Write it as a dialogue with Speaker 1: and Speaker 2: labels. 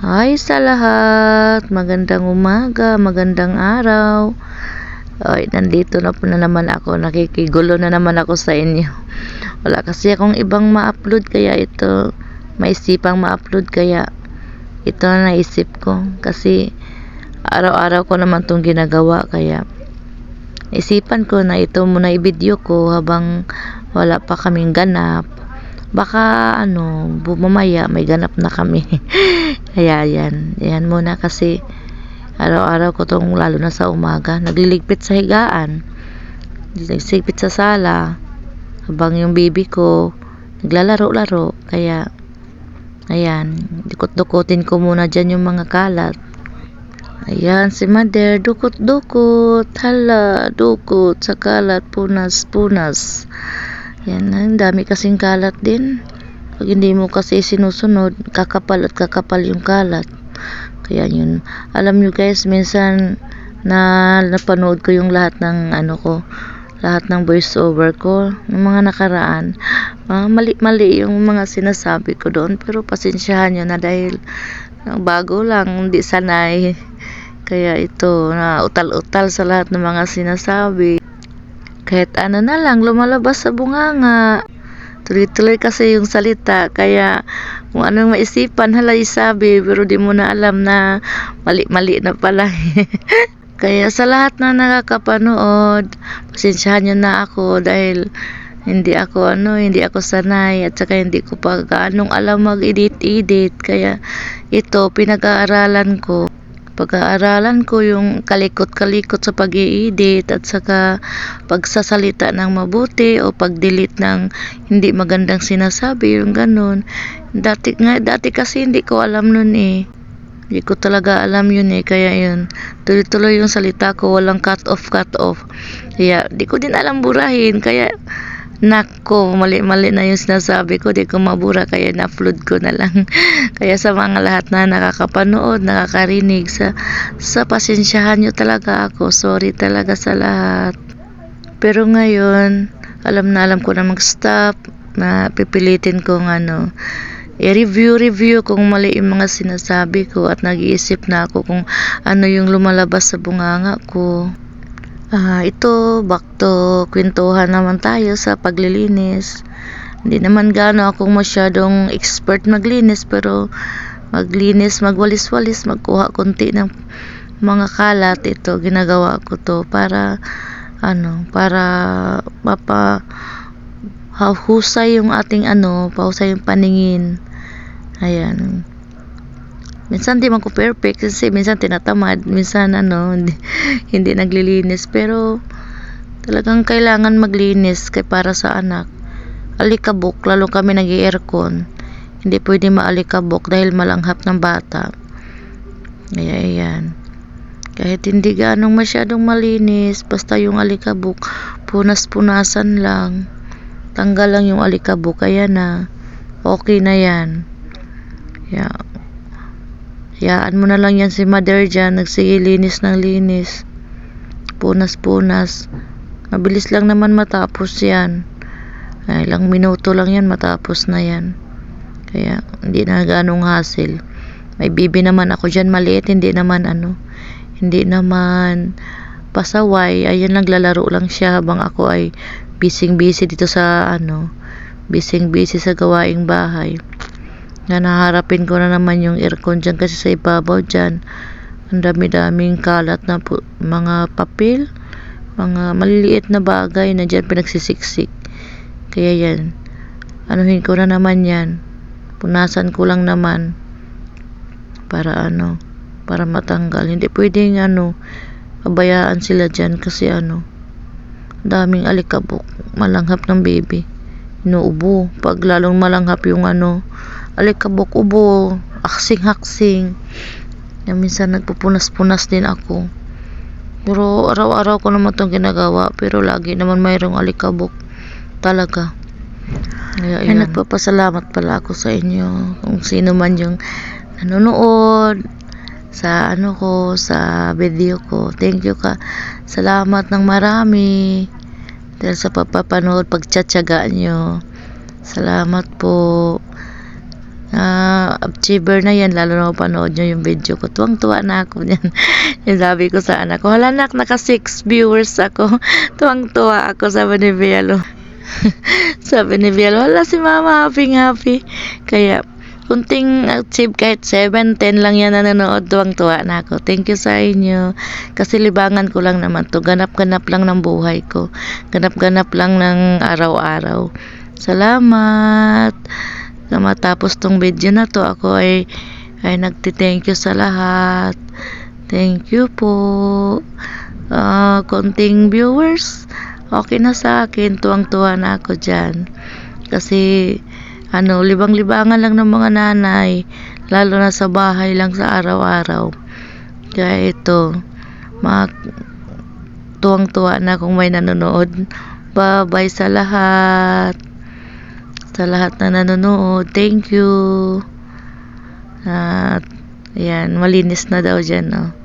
Speaker 1: Hi sa lahat! Magandang umaga, magandang araw. Ay, nandito na po na naman ako. Nakikigulo na naman ako sa inyo. Wala kasi akong ibang ma-upload kaya ito maisipang ma-upload kaya ito na naisip ko kasi araw-araw ko naman tong ginagawa kaya isipan ko na ito muna i-video ko habang wala pa kaming ganap baka ano bumamaya may ganap na kami. Kaya yan. Yan muna kasi araw-araw ko tong lalo na sa umaga. Nagliligpit sa higaan. Nagsigpit sa sala. Habang yung baby ko naglalaro-laro. Kaya ayan. Dukot-dukutin ko muna dyan yung mga kalat. Ayan si mother dukot-dukot. Hala dukot sa kalat punas-punas yan ang dami kasing kalat din. Pag hindi mo kasi sinusunod kakapal at kakapal yung kalat. Kaya yun. Alam nyo guys minsan na napanood ko yung lahat ng ano ko lahat ng voice over ko ng mga nakaraan uh, mali-mali yung mga sinasabi ko doon. Pero pasensyahan nyo na dahil bago lang hindi sanay. Kaya ito na utal-utal sa lahat ng mga sinasabi kahit ano na lang lumalabas sa bunganga. Tuloy-tuloy kasi yung salita. Kaya kung anong maisipan halay sabi pero di mo na alam na mali-mali na pala. Kaya sa lahat na nakakapanood pasensyahan nyo na ako dahil hindi ako ano hindi ako sanay at saka hindi ko pa gaanong alam mag edit edit kaya ito pinag-aaralan ko pag-aaralan ko yung kalikot-kalikot sa pag edit at saka pagsasalita ng mabuti o pag-delete ng hindi magandang sinasabi yung ganun dati nga dati kasi hindi ko alam nun eh hindi ko talaga alam yun eh. Kaya yun. Tuloy-tuloy yung salita ko. Walang cut off, cut off. Kaya di ko din alam burahin. Kaya nako, mali-mali na yung sinasabi ko. Di ko mabura. Kaya na-upload ko na lang. kaya sa mga lahat na nakakapanood, nakakarinig, sa, sa pasensyahan nyo talaga ako. Sorry talaga sa lahat. Pero ngayon, alam na alam ko na mag-stop. Na pipilitin kong ano, i-review-review kung mali yung mga sinasabi ko at nag-iisip na ako kung ano yung lumalabas sa bunganga ko. Ah, ito, back to kwentuhan naman tayo sa paglilinis. Hindi naman gaano ako masyadong expert maglinis pero maglinis, magwalis-walis, magkuha konti ng mga kalat ito, ginagawa ko to para ano, para mapa husay yung ating ano, pahusay yung paningin Ayan. Minsan di man ko perfect kasi minsan tinatamad, minsan ano, hindi, hindi naglilinis. Pero talagang kailangan maglinis kay para sa anak. Alikabok, lalo kami nag aircon Hindi pwede maalikabok dahil malanghap ng bata. Kaya ayan. Kahit hindi ganong masyadong malinis, basta yung alikabok, punas-punasan lang. Tanggal lang yung alikabok, kaya na. Okay na yan. Ya. Yaan mo na lang yan si mother dyan. Nagsige linis ng linis. Punas-punas. Mabilis lang naman matapos yan. Ay, ilang minuto lang yan matapos na yan. Kaya hindi na ganong hassle. May bibi naman ako dyan maliit. Hindi naman ano. Hindi naman pasaway. Ayan naglalaro lang siya habang ako ay busy-busy dito sa ano. Busy-busy sa gawaing bahay na naharapin ko na naman yung aircon dyan kasi sa ibabaw dyan. Ang dami-daming kalat na po, mga papel mga maliliit na bagay na dyan pinagsisiksik. Kaya yan anuhin ko na naman yan. Punasan ko lang naman para ano para matanggal. Hindi pwedeng ano pabayaan sila dyan kasi ano daming alikabok malanghap ng baby inuubo pag lalong malanghap yung ano alikabok ubo. Aksing haksing na minsan nagpupunas-punas din ako. Pero araw-araw ko naman itong ginagawa pero lagi naman mayroong alikabok talaga. Kaya Ay, nagpapasalamat pala ako sa inyo kung sino man yung nanonood sa ano ko sa video ko. Thank you ka. Salamat ng marami dahil sa pagpapanood pagtsatsaga nyo salamat po ah achiever na yan, lalo na panood nyo yung video ko. Tuwang-tuwa na ako yan. yung sabi ko sa anak ko, hala nak, naka 6 viewers ako. Tuwang-tuwa ako, sabi ni Bielo. sabi ni Bielo, hala si mama, happy-happy. Kaya, kunting achieve kahit 7, 10 lang yan na nanonood, tuwang-tuwa na ako. Thank you sa inyo. Kasi libangan ko lang naman to. Ganap-ganap lang ng buhay ko. Ganap-ganap lang ng araw-araw. Salamat. Na matapos tong video na to, ako ay ay nagti-thank you sa lahat. Thank you po. Ah, konting viewers, okay na sa akin. Tuwang-tuwa na ako dyan. Kasi, ano, libang-libangan lang ng mga nanay. Lalo na sa bahay lang sa araw-araw. Kaya ito, mag tuwang-tuwa na kung may nanonood. Bye-bye sa lahat. Sa lahat na nanonood. Thank you. At, ayan, malinis na daw dyan, oh.